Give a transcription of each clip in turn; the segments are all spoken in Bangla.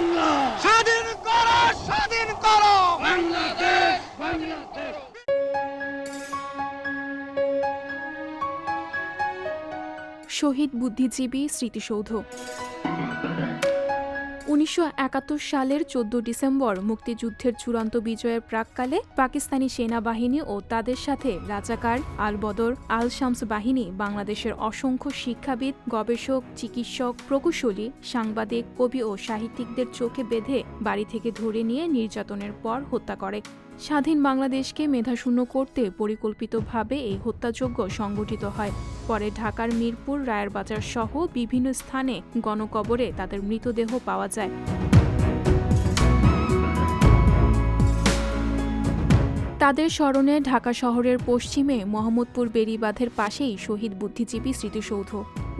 বাংলা। স্বাধীন করো স্বাধীন করো। বাংলাদেশ বাংলাদেশ। শহীদ বুদ্ধিজীবী স্মৃতিসৌধ। উনিশশো একাত্তর সালের চোদ্দ ডিসেম্বর মুক্তিযুদ্ধের চূড়ান্ত বিজয়ের প্রাককালে পাকিস্তানি সেনাবাহিনী ও তাদের সাথে রাজাকার আল বদর আল শামস বাহিনী, বাংলাদেশের অসংখ্য শিক্ষাবিদ, গবেষক, চিকিৎসক, প্রকৌশলী, সাংবাদিক, কবি ও সাহিত্যিকদের চোখে বেঁধে বাড়ি থেকে ধরে নিয়ে নির্যাতনের পর হত্যা করে। স্বাধীন বাংলাদেশকে মেধাশূন্য করতে পরিকল্পিতভাবে এই হত্যাযজ্ঞ সংগঠিত হয়। পরে ঢাকার মিরপুর, রায়েরবাজার সহ বিভিন্ন স্থানে গণকবরে তাদের মৃতদেহ পাওয়া যায়। তাদের স্মরণে ঢাকা শহরের পশ্চিমে মোহাম্মদপুর বেড়িবাঁধের পাশেই শহীদ বুদ্ধিজীবী স্মৃতিসৌধ।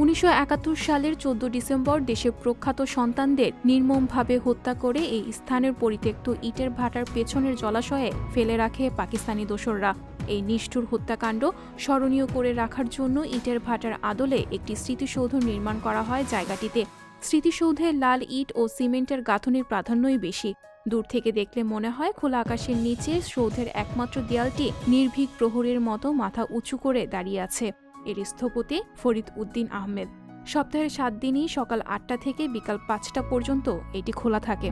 উনিশশো একাত্তর সালের চোদ্দ ডিসেম্বর দেশের প্রখ্যাত সন্তানদের নির্মমভাবে হত্যা করে এই স্থানের পরিত্যক্ত ইটের ভাটার পেছনের জলাশয়ে ফেলে রাখে পাকিস্তানি দোসররা। এই নিষ্ঠুর হত্যাকাণ্ড স্মরণীয় করে রাখার জন্য ইটের ভাটার আদলে একটি স্মৃতিসৌধ নির্মাণ করা হয় জায়গাটিতে। স্মৃতিসৌধে লাল ইট ও সিমেন্টের গাঁথনির প্রাধান্যই বেশি। দূর থেকে দেখলে মনে হয় খোলা আকাশের নিচে সৌধের একমাত্র দেয়ালটি নির্ভীক প্রহরের মতো মাথা উঁচু করে দাঁড়িয়ে আছে। এর স্থপতি ফরিদ উদ্দিন আহমেদ। সপ্তাহের সাত দিনই সকাল আটটা থেকে বিকাল পাঁচটা পর্যন্ত এটি খোলা থাকে।